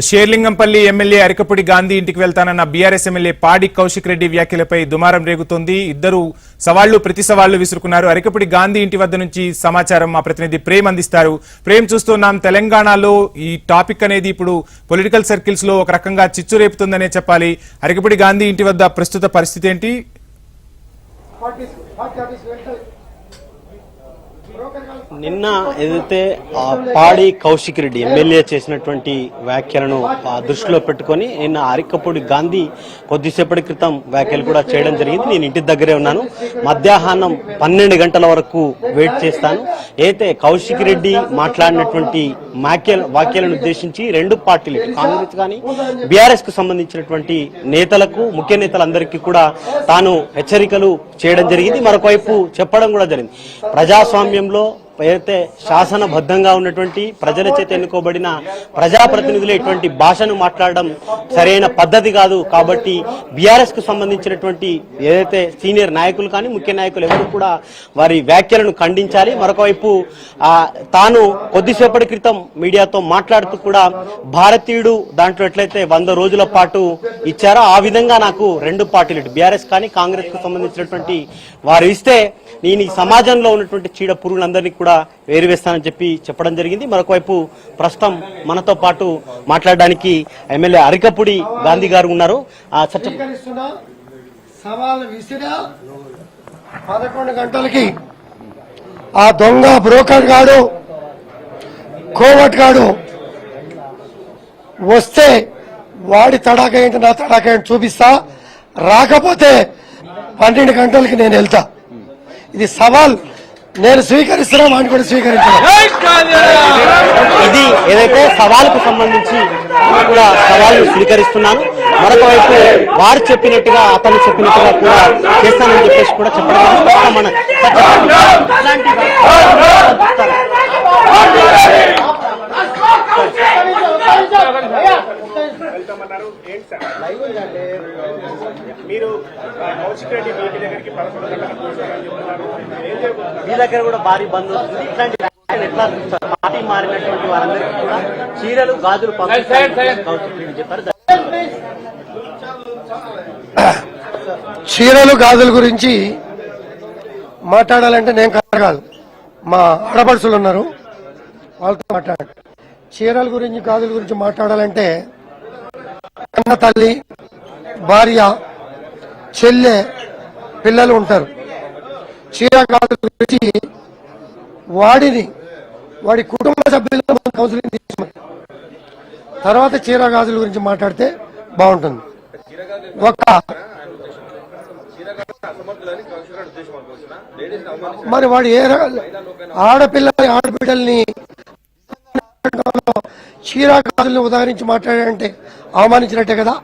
Serilingampally MLA Arikapudi Gandhi ఇంటికి వెళ్తానన్న BRS MLA పాడి కౌశిక్ రెడ్డి వ్యాఖ్యలపై దుమారం రేగుతోంది. ఇద్దరు సవాళ్ళు ప్రతి సవాళ్ళు విసురుకున్నారు. అరికపుడి గాంధీ ఇంటి వద్ద నుంచి సమాచారం మా ప్రతినిధి ప్రేమ్ అందిస్తారు. ప్రేమ్ చూస్తున్నాం తెలంగాణలో ఈ టాపిక్ అనేది ఇప్పుడు పొలిటికల్ సర్కిల్స్లో ఒక రకంగా చిచ్చు రేపుతుందనే చెప్పాలి. అరికపుడి గాంధీ ఇంటి వద్ద ప్రస్తుత పరిస్థితి ఏంటి? నిన్న ఏదైతే పాడి కౌశిక్ రెడ్డి ఎమ్మెల్యే చేసినటువంటి వ్యాఖ్యలను దృష్టిలో పెట్టుకొని నిన్న అరికపూడి గాంధీ కొద్దిసేపటి క్రితం వ్యాఖ్యలు కూడా చేయడం జరిగింది. నేను ఇంటి దగ్గరే ఉన్నాను. మధ్యాహ్నం పన్నెండు గంటల వరకు వెయిట్ చేస్తాను. అయితే కౌశిక్ రెడ్డి మాట్లాడినటువంటి వ్యాఖ్యలు వాక్యాలను ఉద్దేశించి రెండు పార్టీలు కాంగ్రెస్ కానీ బీఆర్ఎస్కు సంబంధించినటువంటి నేతలకు ముఖ్య నేతలందరికీ కూడా తాను హెచ్చరికలు చేయడం జరిగింది. మరొక వైపు చెప్పడం కూడా జరిగింది. ప్రజాస్వామ్యం ప్రజాస్వామ్యంలో ఏదైతే శాసనబద్ధంగా ఉన్నటువంటి ప్రజల చేత ఎన్నుకోబడిన ప్రజాప్రతినిధులు ఇటువంటి భాషను మాట్లాడడం సరైన పద్ధతి కాదు. కాబట్టి బీఆర్ఎస్కు సంబంధించినటువంటి ఏదైతే సీనియర్ నాయకులు కానీ ముఖ్య నాయకులు ఎవరు కూడా వారి వ్యాఖ్యలను ఖండించాలి. మరొకవైపు తాను కొద్దిసేపటి క్రితం మీడియాతో మాట్లాడుతూ కూడా భారతీయుడు దాంట్లో ఎట్లయితే వంద రోజుల పాటు ఇచ్చారో ఆ విధంగా నాకు రెండు పార్టీలు బీఆర్ఎస్ కానీ కాంగ్రెస్కు సంబంధించినటువంటి వారు ఇస్తే నేను ఈ సమాజంలో ఉన్నటువంటి చీడ పురుగులందరినీ కూడా వేరువేస్తానని చెప్పి చెప్పడం జరిగింది. మరొకవైపు ప్రస్తుతం మనతో పాటు మాట్లాడడానికి ఎమ్మెల్యే అరికపుడి గాంధీ గారు ఉన్నారు. ఆ పదకొండు గంటలకి ఆ దొంగ బ్రోకర్ గాడు కోవట్ గాడు వస్తే వాడి తడాక ఏంటి నా తడాక ఏంటి చూపిస్తా. రాకపోతే పన్నెండు గంటలకి నేను వెళ్తా. ఇది సవాల్. నేను స్వీకరిస్తున్నా వాడిని కూడా స్వీకరించను ఇది ఏదైతే సవాలుకు సంబంధించి నేను కూడా సవాలు స్వీకరిస్తున్నాను మరొక వైపు వారు చెప్పినట్టుగా అతను చెప్పినట్టుగా కూడా చేస్తానని చెప్పేసి కూడా చెప్పడం. ప్రస్తుతం మన చర్చ- ఇలాంటి మీరు కౌశిక్ రెడ్డి మీ దగ్గరికి పదకొండు గంటలకు మీ దగ్గర కూడా భారీ బంద్ వస్తుంది. ఇట్లాంటి ఎట్లా చూస్తారు పార్టీ మారినటువంటి వారందరికీ కూడా చీరలు గాజులు చెప్పారు. చీరలు గాజుల గురించి మాట్లాడాలంటే నేను కాదు కాదు. మా ఆడపడుచులు ఉన్నారు. వాళ్ళతో మాట్లాడండి చీరల గురించి గాజుల గురించి మాట్లాడాలంటే అన్న తల్లి భార్య చెల్లె పిల్లలు ఉంటారు. చీర గురించి వాడిని వాడి కుటుంబ సభ్యులతో మనం కౌన్సిలింగ్ తీసుకున్నాం తర్వాత చీరగాజుల గురించి మాట్లాడితే బాగుంటుంది. ఒక మరి వాడు ఏ ఆడపిల్లని ఆడబిడ్డల్ని చీరా ఉదాహరించి మాట్లాడాలంటే అవమానించినట్టే కదా.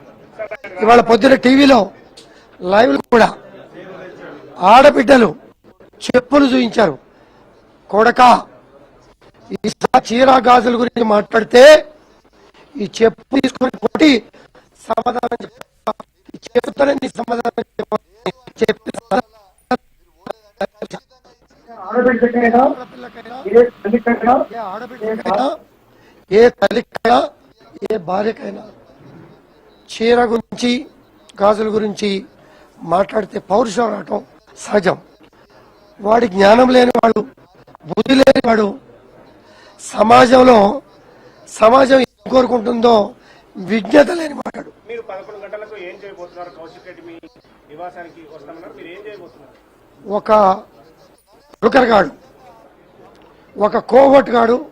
ఇవాళ పొద్దున టీవీలో లైవ్ కూడా ఆడబిడ్డలు చెప్పులు చూపించారు కొడక ఈ చీరా గాజుల గురించి మాట్లాడితే ఈ చెప్పు తీసుకొని కొట్టి సమాధానం చెప్పా. ఈ చెప్పుతోనే నీ సమాధానం. చెప్పి ఆడబిడ్డకైనా ఏ తల్లికైనా ఏ భార్యకైనా చీర గురించి గాజుల గురించి మాట్లాడితే పౌరుషం రావటం సహజం. వాడి జ్ఞానం లేనివాడు బుద్ధి లేనివాడు సమాజంలో సమాజం ఏం కోరుకుంటుందో విజ్ఞత లేని చేయబోతున్నారు? ఒక రుకర్ గాడు ఒక కోవట్ గాడు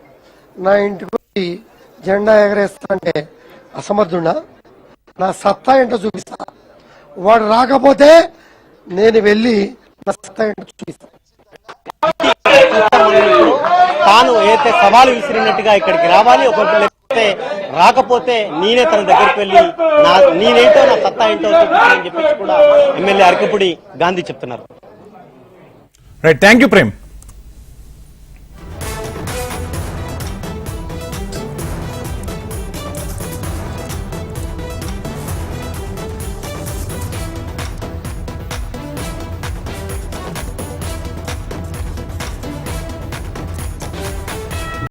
నా ఇంటికి వచ్చి జెండా ఎగరేస్తా అంటే అసమర్థుడా? నా సత్తా ఏంటో చూపిస్తా. వాడు రాకపోతే నేను వెళ్ళి తాను ఏదైతే సవాలు విసిరినట్టుగా ఇక్కడికి రావాలి ఒక రాకపోతే నేనే తన దగ్గరికి వెళ్ళి నా నేనేంటో నా సత్తా ఏంటో చూపించాలని చెప్పేసి కూడా ఎమ్మెల్యే అరకపుడి గాంధీ చెప్తున్నారు. Right thank you Prem